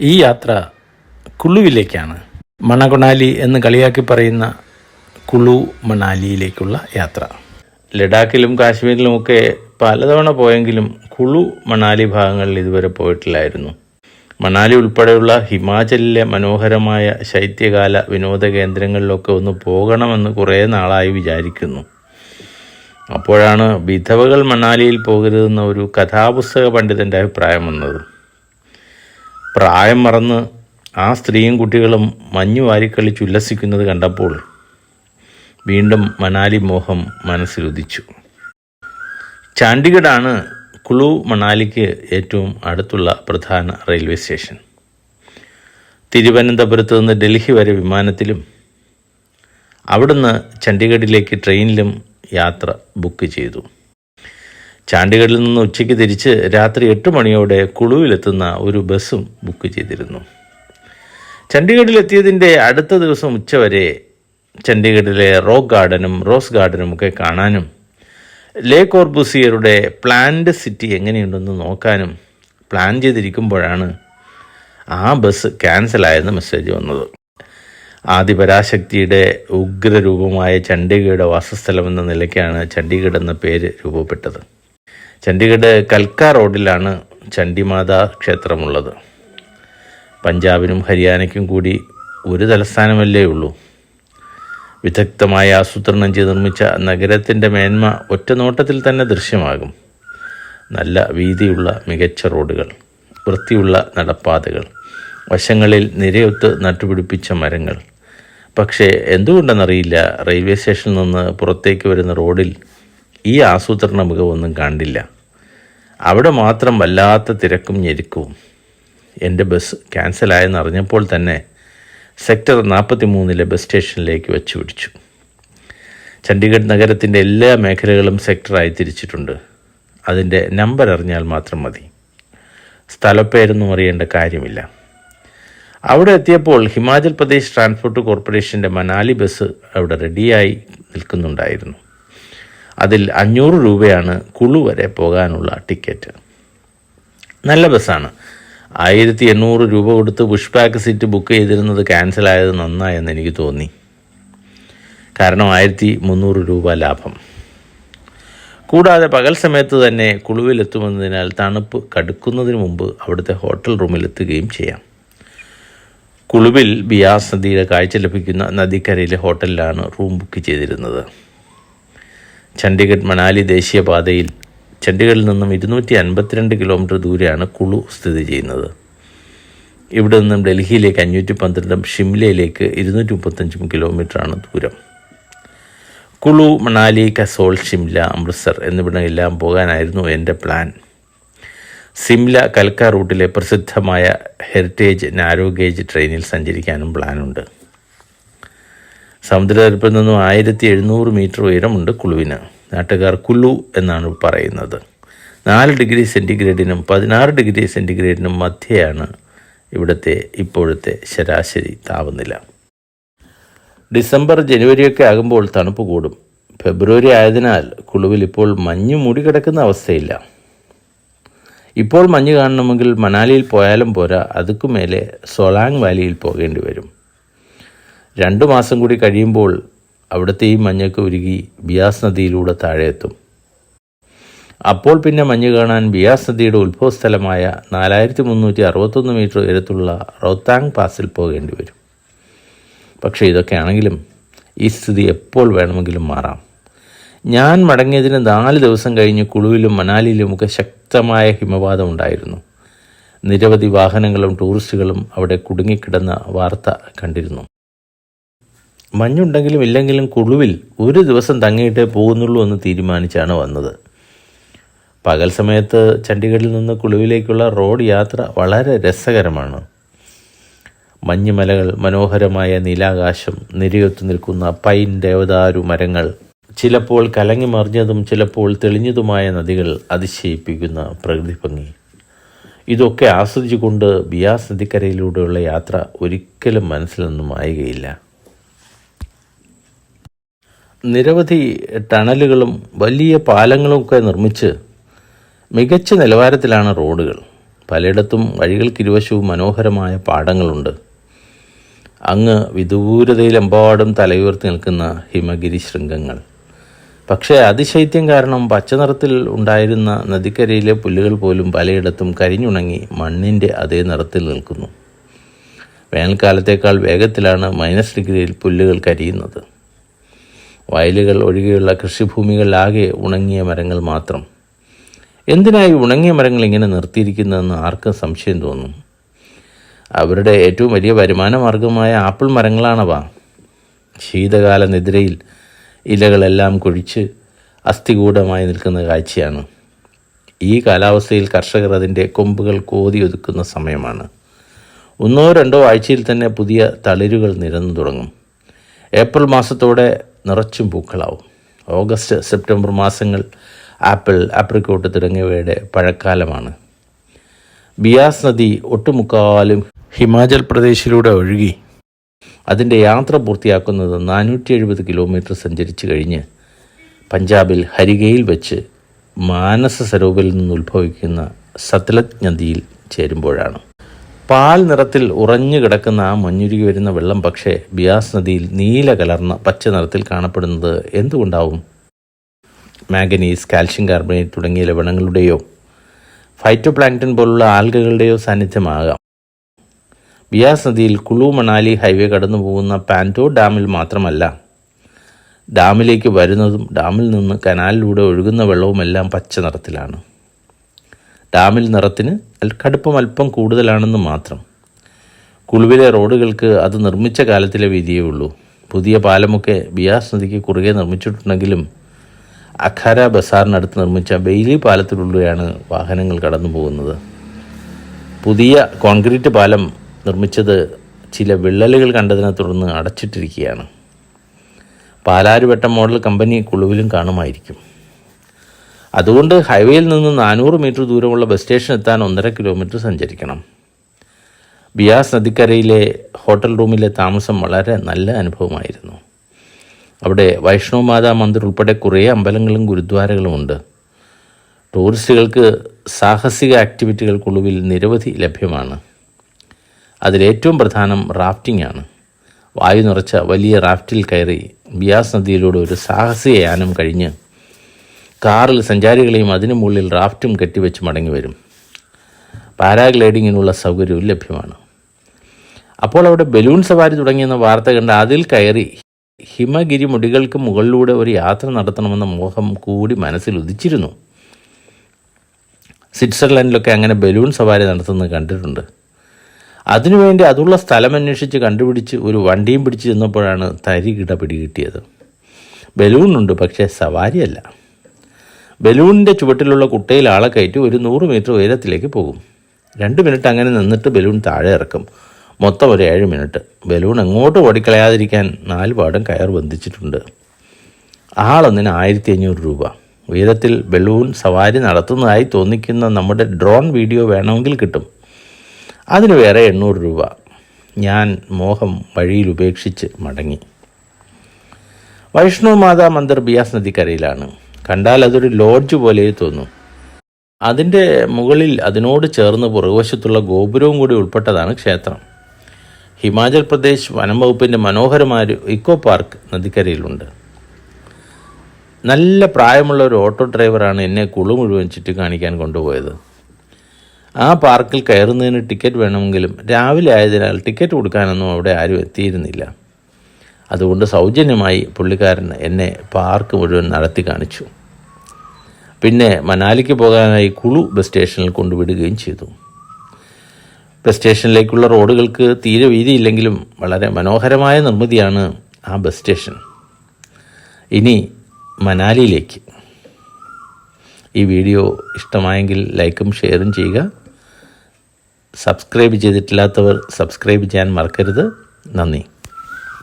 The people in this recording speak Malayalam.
ഈ യാത്ര കുളുവിലേക്കാണ്. മണകൊണാലി എന്ന് കളിയാക്കി പറയുന്ന കുളു മണാലിയിലേക്കുള്ള യാത്ര. ലഡാക്കിലും കാശ്മീരിലുമൊക്കെ പലതവണ പോയെങ്കിലും കുളു മണാലി ഭാഗങ്ങളിൽ ഇതുവരെ പോയിട്ടില്ലായിരുന്നു. മണാലി ഉൾപ്പെടെയുള്ള ഹിമാചലിലെ മനോഹരമായ ശൈത്യകാല വിനോദ കേന്ദ്രങ്ങളിലൊക്കെ ഒന്ന് പോകണമെന്ന് കുറേ നാളായി വിചാരിക്കുന്നു. അപ്പോഴാണ് വിധവകൾ മണാലിയിൽ പോകരുതെന്ന ഒരു കഥാപുസ്തക പണ്ഡിതന്റെ അഭിപ്രായം വന്നത്. പ്രായം മറന്ന് ആ സ്ത്രീയും കുട്ടികളും മഞ്ഞു വാരിക്കളിച്ച് ഉല്ലസിക്കുന്നത് കണ്ടപ്പോൾ വീണ്ടും മണാലി മോഹം മനസ്സിലുദിച്ചു. ചാണ്ഡിഗഡാണ് കുളു മണാലിക്ക് ഏറ്റവും അടുത്തുള്ള പ്രധാന റെയിൽവേ സ്റ്റേഷൻ. തിരുവനന്തപുരത്ത് നിന്ന് ഡൽഹി വരെ വിമാനത്തിലും അവിടുന്ന് ചണ്ഡീഗഡിലേക്ക് ട്രെയിനിലും യാത്ര ബുക്ക് ചെയ്തു. ചാണ്ഡീഗഡിൽ നിന്ന് ഉച്ചയ്ക്ക് തിരിച്ച് രാത്രി എട്ട് മണിയോടെ കുളുവിലെത്തുന്ന ഒരു ബസ്സും ബുക്ക് ചെയ്തിരുന്നു. ചണ്ഡീഗഡിലെത്തിയതിന്റെ അടുത്ത ദിവസം ഉച്ചവരെ ചണ്ഡീഗഡിലെ റോക്ക് ഗാർഡനും റോസ് ഗാർഡനും ഒക്കെ കാണാനും ലേ കോർബുസിയറുടെ പ്ലാൻഡ് സിറ്റി എങ്ങനെയുണ്ടെന്ന് നോക്കാനും പ്ലാൻ ചെയ്തിരിക്കുമ്പോഴാണ് ആ ബസ് ക്യാൻസലായെന്ന് മെസ്സേജ് വന്നത്. ആദിപരാശക്തിയുടെ ഉഗ്രരൂപമായ ചണ്ഡീഗഡ് വാസസ്ഥലം എന്ന നിലയ്ക്കാണ് ചണ്ഡീഗഡ് എന്ന പേര് രൂപപ്പെട്ടത്. ചണ്ഡീഗഡ് കൽക്ക റോഡിലാണ് ചണ്ഡിമാതാ ക്ഷേത്രമുള്ളത്. പഞ്ചാബിനും ഹരിയാനയ്ക്കും കൂടി ഒരു തലസ്ഥാനമല്ലേ ഉള്ളൂ. വിദഗ്ധമായി ആസൂത്രണം ചെയ്ത് നിർമ്മിച്ച നഗരത്തിന്റെ മേന്മ ഒറ്റ നോട്ടത്തിൽ തന്നെ ദൃശ്യമാകും. നല്ല വീതിയുള്ള മികച്ച റോഡുകൾ വൃത്തിയുള്ള നടപ്പാതകൾ വശങ്ങളിൽ നിരയൊത്ത് നട്ടുപിടിപ്പിച്ച മരങ്ങൾ. പക്ഷേ എന്തുകൊണ്ടെന്നറിയില്ല റെയിൽവേ സ്റ്റേഷനിൽ നിന്ന് പുറത്തേക്ക് വരുന്ന റോഡിൽ ഈ ആസൂത്രണ മികവൊന്നും കണ്ടില്ല. അവിടെ മാത്രം വല്ലാത്ത തിരക്കും ഞെരുക്കവും. എന്റെ ബസ് ക്യാൻസലായെന്ന് ആയെന്നറിഞ്ഞപ്പോൾ തന്നെ സെക്ടർ നാൽപ്പത്തി മൂന്നിലെ ബസ് സ്റ്റേഷനിലേക്ക് വെച്ച് പിടിച്ചു. ചണ്ഡീഗഡ് നഗരത്തിന്റെ എല്ലാ മേഖലകളും സെക്ടറായി തിരിച്ചിട്ടുണ്ട്. അതിന്റെ നമ്പർ അറിഞ്ഞാൽ മാത്രം മതി. സ്ഥലപ്പേരൊന്നും അറിയേണ്ട കാര്യമില്ല. അവിടെ എത്തിയപ്പോൾ ഹിമാചൽ പ്രദേശ് ട്രാൻസ്പോർട്ട് കോർപ്പറേഷന്റെ മനാലി ബസ് അവിടെ റെഡിയായി നിൽക്കുന്നുണ്ടായിരുന്നു. അതിൽ അഞ്ഞൂറ് രൂപയാണ് കുളു വരെ പോകാനുള്ള ടിക്കറ്റ്. നല്ല ബസ്സാണ്. ആയിരത്തി എണ്ണൂറ് രൂപ കൊടുത്ത് പുഷ് ബാക്ക് സീറ്റ് ബുക്ക് ചെയ്തിരുന്നത് ക്യാൻസലായത് നന്നായെന്ന് എനിക്ക് തോന്നി. കാരണം ആയിരത്തി മുന്നൂറ് രൂപ ലാഭം. കൂടാതെ പകൽ സമയത്ത് തന്നെ കുളുവിലെത്തുമെന്നതിനാൽ തണുപ്പ് കടുക്കുന്നതിന് മുമ്പ് അവിടുത്തെ ഹോട്ടൽ റൂമിലെത്തുകയും ചെയ്യാം. കുളുവിൽ ബിയാസ് നദിയുടെ കാഴ്ച ലഭിക്കുന്ന നദിക്കരയിലെ ഹോട്ടലിലാണ് റൂം ബുക്ക് ചെയ്തിരുന്നത്. ചണ്ഡീഗഡ് മണാലി ദേശീയപാതയിൽ ചണ്ഡീഗഡിൽ നിന്നും ഇരുന്നൂറ്റി അൻപത്തിരണ്ട് കിലോമീറ്റർ ദൂരെയാണ് കുളു സ്ഥിതി ചെയ്യുന്നത്. ഇവിടെ നിന്നും ഡൽഹിയിലേക്ക് അഞ്ഞൂറ്റി പന്ത്രണ്ടും ഷിംലയിലേക്ക് ഇരുന്നൂറ്റി മുപ്പത്തഞ്ചും കിലോമീറ്ററാണ് ദൂരം. കുളു മണാലി കസോൾ ഷിംല അമൃത്സർ എന്നിവിടങ്ങളെല്ലാം പോകാനായിരുന്നു എന്റെ പ്ലാൻ. സിംല കൽക്ക റൂട്ടിലെ പ്രസിദ്ധമായ ഹെറിറ്റേജ് നാരോ ഗേജ് ട്രെയിനിൽ സഞ്ചരിക്കാനും പ്ലാനുണ്ട്. സമുദ്രനിരപ്പിൽ നിന്നും ആയിരത്തി എഴുന്നൂറ് മീറ്റർ ഉയരമുണ്ട് കുളുവിന്. നാട്ടുകാർ കുല്ലു എന്നാണ് പറയുന്നത്. നാല് ഡിഗ്രി സെന്റിഗ്രേഡിനും പതിനാറ് ഡിഗ്രി സെന്റിഗ്രേഡിനും മധ്യയാണ് ഇവിടുത്തെ ഇപ്പോഴത്തെ ശരാശരി താപനില. ഡിസംബർ ജനുവരിയൊക്കെ ആകുമ്പോൾ തണുപ്പ് കൂടും. ഫെബ്രുവരി ആയതിനാൽ കുളുവിൽ ഇപ്പോൾ മഞ്ഞ് മൂടിക്കിടക്കുന്ന അവസ്ഥയില്ല. ഇപ്പോൾ മഞ്ഞ് കാണണമെങ്കിൽ മണാലിയിൽ പോയാലും പോരാ അതുക്കുമേലെ സൊലാങ് വാലിയിൽ പോകേണ്ടി വരും. രണ്ടു മാസം കൂടി കഴിയുമ്പോൾ അവിടുത്തെ ഈ മഞ്ഞൊക്കെ ഉരുകി ബിയാസ് നദിയിലൂടെ താഴെ എത്തും അപ്പോൾ പിന്നെ മഞ്ഞ് കാണാൻ ബിയാസ് നദിയുടെ ഉത്ഭവസ്ഥലമായ നാലായിരത്തി മുന്നൂറ്റി അറുപത്തൊന്ന് മീറ്റർ ഉയരത്തുള്ള റോത്താങ് പാസിൽ പോകേണ്ടി വരും. പക്ഷേ ഇതൊക്കെയാണെങ്കിലും ഈ സ്ഥിതി എപ്പോൾ വേണമെങ്കിലും മാറാം. ഞാൻ മടങ്ങിയതിന് നാല് ദിവസം കഴിഞ്ഞ് കുളുവിലും മണാലിയിലുമൊക്കെ ശക്തമായ ഹിമപാതം ഉണ്ടായിരുന്നു. നിരവധി വാഹനങ്ങളും ടൂറിസ്റ്റുകളും അവിടെ കുടുങ്ങിക്കിടന്ന വാർത്ത കണ്ടിരുന്നു. മഞ്ഞുണ്ടെങ്കിലും ഇല്ലെങ്കിലും കുളുവിൽ ഒരു ദിവസം തങ്ങിയിട്ടേ പോകുന്നുള്ളൂ എന്ന് തീരുമാനിച്ചാണ് വന്നത്. പകൽ സമയത്ത് ചണ്ഡീഗഡിൽ നിന്ന് കുളുവിലേക്കുള്ള റോഡ് യാത്ര വളരെ രസകരമാണ്. മഞ്ഞുമലകൾ മനോഹരമായ നീലാകാശം നിരയൊത്തു നിൽക്കുന്ന പൈൻ ദേവദാരു മരങ്ങൾ ചിലപ്പോൾ കലങ്ങി മറിഞ്ഞതും ചിലപ്പോൾ തെളിഞ്ഞതുമായ നദികൾ അതിശയിപ്പിക്കുന്ന പ്രകൃതി ഭംഗി. ഇതൊക്കെ ആസ്വദിച്ചുകൊണ്ട് ബിയാസ് നദിക്കരയിലൂടെയുള്ള യാത്ര ഒരിക്കലും മനസ്സിൽ നിന്നും മായുകയില്ല. നിരവധി ടണലുകളും വലിയ പാലങ്ങളും ഒക്കെ നിർമ്മിച്ച് മികച്ച നിലവാരത്തിലാണ് റോഡുകൾ. പലയിടത്തും വഴികൾക്കിരുവശവും മനോഹരമായ പാടങ്ങളുണ്ട്. അങ്ങ് വിദൂരതയിലെമ്പാടും തലയുയർത്തി നിൽക്കുന്ന ഹിമഗിരി ശൃംഗങ്ങൾ. പക്ഷേ അതിശൈത്യം കാരണം പച്ചനിറത്തിൽ ഉണ്ടായിരുന്ന നദിക്കരയിലെ പുല്ലുകൾ പോലും പലയിടത്തും കരിഞ്ഞുണങ്ങി മണ്ണിന്റെ അതേ നിറത്തിൽ നിൽക്കുന്നു. വേനൽക്കാലത്തേക്കാൾ വേഗത്തിലാണ് മൈനസ് ഡിഗ്രിയിൽ പുല്ലുകൾ കരിയുന്നത്. വയലുകൾ ഒഴികെയുള്ള കൃഷിഭൂമികളിലാകെ ഉണങ്ങിയ മരങ്ങൾ മാത്രം. എന്തിനായി ഉണങ്ങിയ മരങ്ങൾ ഇങ്ങനെ നിർത്തിയിരിക്കുന്നതെന്ന് ആർക്കും സംശയം തോന്നും. അവരുടെ ഏറ്റവും വലിയ വരുമാന മാർഗമായ ആപ്പിൾ മരങ്ങളാണവ. ശീതകാല നിദ്രയിൽ ഇലകളെല്ലാം കൊഴിച്ച് അസ്ഥികൂടമായി നിൽക്കുന്ന കാഴ്ചയാണ്. ഈ കാലാവസ്ഥയിൽ കർഷകർ അതിന്റെ കൊമ്പുകൾ കോതി ഒതുക്കുന്ന സമയമാണ്. ഒന്നോ രണ്ടോ ആഴ്ചയിൽ തന്നെ പുതിയ തളിരുകൾ നിരന്നു തുടങ്ങും. ഏപ്രിൽ മാസത്തോടെ നിറച്ചും പൂക്കളാവും. ഓഗസ്റ്റ് സെപ്റ്റംബർ മാസങ്ങൾ ആപ്പിൾ ആപ്രിക്കോട്ട് തുടങ്ങിയവയുടെ പഴക്കാലമാണ്. ബിയാസ് നദി ഒട്ടുമുക്കാലും ഹിമാചൽ പ്രദേശിലൂടെ ഒഴുകി. അതിന്റെ യാത്ര പൂർത്തിയാക്കുന്നത് നാനൂറ്റി എഴുപത് കിലോമീറ്റർ സഞ്ചരിച്ച് കഴിഞ്ഞ് പഞ്ചാബിൽ ഹരികയിൽ വെച്ച് മാനസ സരോവരിൽ നിന്ന് ഉത്ഭവിക്കുന്ന സത്ലജ് നദിയിൽ ചേരുമ്പോഴാണ്. പാൽ നിറത്തിൽ ഉറഞ്ഞു കിടക്കുന്ന ആ മഞ്ഞുരുകി വരുന്ന വെള്ളം പക്ഷേ ബിയാസ് നദിയിൽ നീല കലർന്ന പച്ച നിറത്തിൽ കാണപ്പെടുന്നത് എന്തുകൊണ്ടാവും? മാഗനീസ് കാൽഷ്യം കാർബണേറ്റ് തുടങ്ങിയ ലവണങ്ങളുടെയോ ഫൈറ്റോപ്ലാങ്ക്ടൺ പോലുള്ള ആൽഗകളുടെയോ സാന്നിധ്യമാകാം. ബിയാസ് നദിയിൽ കുളു മണാലി ഹൈവേ കടന്നു പോകുന്ന പാന്റോ ഡാമിൽ മാത്രമല്ല ഡാമിലേക്ക് വരുന്നതും ഡാമിൽ നിന്ന് കനാലിലൂടെ ഒഴുകുന്ന വെള്ളവുമെല്ലാം പച്ച നിറത്തിലാണ്. ഡാമിൽ നിറത്തിന് കടുപ്പം അല്പം കൂടുതലാണെന്ന് മാത്രം. കുളുവിലെ റോഡുകൾക്ക് അത് നിർമ്മിച്ച കാലത്തിലെ വീതിയേ ഉള്ളൂ. പുതിയ പാലമൊക്കെ ബിയാസ് നദിക്ക് കുറുകെ നിർമ്മിച്ചിട്ടുണ്ടെങ്കിലും അഖാര ബസാറിനടുത്ത് നിർമ്മിച്ച ബെയിലി പാലത്തിലൂടെയാണ് വാഹനങ്ങൾ കടന്നു പോകുന്നത്. പുതിയ കോൺക്രീറ്റ് പാലം നിർമ്മിച്ചത് ചില വിള്ളലുകൾ കണ്ടതിനെ തുടർന്ന് അടച്ചിട്ടിരിക്കുകയാണ്. പാലാരുവട്ടം മോഡൽ കമ്പനി കുളുവിലും കാണുമായിരിക്കും. അതുകൊണ്ട് ഹൈവേയിൽ നിന്ന് നാനൂറ് മീറ്റർ ദൂരമുള്ള ബസ് സ്റ്റേഷൻ എത്താൻ ഒന്നര കിലോമീറ്റർ സഞ്ചരിക്കണം. ബിയാസ് നദിക്കരയിലെ ഹോട്ടൽ റൂമിലെ താമസം വളരെ നല്ല അനുഭവമായിരുന്നു. അവിടെ വൈഷ്ണവ് മാതാ മന്ദിർ ഉൾപ്പെടെ കുറേ അമ്പലങ്ങളും ഗുരുദ്വാരകളുമുണ്ട് ടൂറിസ്റ്റുകൾക്ക് സാഹസിക ആക്ടിവിറ്റികൾ നിരവധി ലഭ്യമാണ്. അതിലേറ്റവും പ്രധാനം റാഫ്റ്റിംഗ് ആണ്. വായു നിറച്ച വലിയ റാഫ്റ്റിൽ കയറി ബിയാസ് നദിയിലൂടെ ഒരു സാഹസിക യാനം കഴിഞ്ഞ് കാറിൽ സഞ്ചാരികളെയും അതിനു മുകളിൽ റാഫ്റ്റും കെട്ടിവെച്ച് മടങ്ങി വരും. പാരാഗ്ലൈഡിങ്ങിനുള്ള സൗകര്യവും ലഭ്യമാണ്. അപ്പോൾ അവിടെ ബലൂൺ സവാരി തുടങ്ങിയെന്ന വാർത്ത കണ്ട് അതിൽ കയറി ഹിമഗിരി മുടികൾക്ക് മുകളിലൂടെ ഒരു യാത്ര നടത്തണമെന്ന മോഹം കൂടി മനസ്സിൽ ഉദിച്ചിരുന്നു. സ്വിറ്റ്സർലൻഡിലൊക്കെ അങ്ങനെ ബലൂൺ സവാരി നടത്തുന്നത് കണ്ടിട്ടുണ്ട്. അതിനുവേണ്ടി അതുള്ള സ്ഥലം അന്വേഷിച്ച് കണ്ടുപിടിച്ച് ഒരു വണ്ടിയും പിടിച്ച് ചെന്നപ്പോഴാണ് തരികിട പിടികിട്ടിയത്. ബലൂണുണ്ട് പക്ഷേ സവാരിയല്ല. ബലൂണിന്റെ ചുവട്ടിലുള്ള കുട്ടയിൽ ആളെ കയറ്റി ഒരു നൂറ് മീറ്റർ ഉയരത്തിലേക്ക് പോകും. രണ്ട് മിനിറ്റ് അങ്ങനെ നിന്നിട്ട് ബലൂൺ താഴെ ഇറക്കും. മൊത്തം ഒരു ഏഴ് മിനിറ്റ്. ബലൂൺ എങ്ങോട്ട് ഓടിക്കളയാതിരിക്കാൻ നാല് പാടം കയർ ബന്ധിച്ചിട്ടുണ്ട്. ആളൊന്നിന് ആയിരത്തി അഞ്ഞൂറ് രൂപ. ഉയരത്തിൽ ബലൂൺ സവാരി നടത്തുന്നതായി തോന്നിക്കുന്ന നമ്മുടെ ഡ്രോൺ വീഡിയോ വേണമെങ്കിൽ കിട്ടും. അതിന് വേറെ എണ്ണൂറ് രൂപ. ഞാൻ മോഹം വഴിയിൽ ഉപേക്ഷിച്ച് മടങ്ങി. വൈഷ്ണവ് മാതാ മന്ദിർ ബിയാസ് നദിക്കരയിലാണ്. കണ്ടാൽ അതൊരു ലോഡ്ജ് പോലെ തോന്നും. അതിന്റെ മുകളിൽ അതിനോട് ചേർന്ന് പുറകുവശത്തുള്ള ഗോപുരവും കൂടി ഉൾപ്പെട്ടതാണ് ക്ഷേത്രം. ഹിമാചൽ പ്രദേശ് വനം വകുപ്പിന്റെ മനോഹരമായ ഇക്കോ പാർക്ക് നദിക്കരയിലുണ്ട്. നല്ല പ്രായമുള്ള ഒരു ഓട്ടോ ഡ്രൈവറാണ് എന്നെ കുളു മുഴുവൻ ചുറ്റി കാണിക്കാൻ കൊണ്ടുപോയത്. ആ പാർക്കിൽ കയറുന്നതിന് ടിക്കറ്റ് വേണമെങ്കിലും രാവിലെ ആയതിനാൽ ടിക്കറ്റ് കൊടുക്കാനൊന്നും അവിടെ ആരും എത്തിയിരുന്നില്ല. അതുകൊണ്ട് സൗജന്യമായി പുള്ളിക്കാരൻ എന്നെ പാർക്ക് മുഴുവൻ നടത്തി കാണിച്ചു. പിന്നെ മനാലിക്ക് പോകാനായി കുളു ബസ് സ്റ്റേഷനിൽ കൊണ്ടുവിടുകയും ചെയ്തു. ബസ് സ്റ്റേഷനിലേക്കുള്ള റോഡുകൾക്ക് തീരെ വീതിയില്ലെങ്കിലും വളരെ മനോഹരമായ നിർമ്മിതിയാണ് ആ ബസ് സ്റ്റേഷൻ. ഇനി മനാലിയിലേക്ക്. ഈ വീഡിയോ ഇഷ്ടമായെങ്കിൽ ലൈക്കും ഷെയറും ചെയ്യുക. സബ്സ്ക്രൈബ് ചെയ്തിട്ടില്ലാത്തവർ സബ്സ്ക്രൈബ് ചെയ്യാൻ മറക്കരുത്. നന്ദി.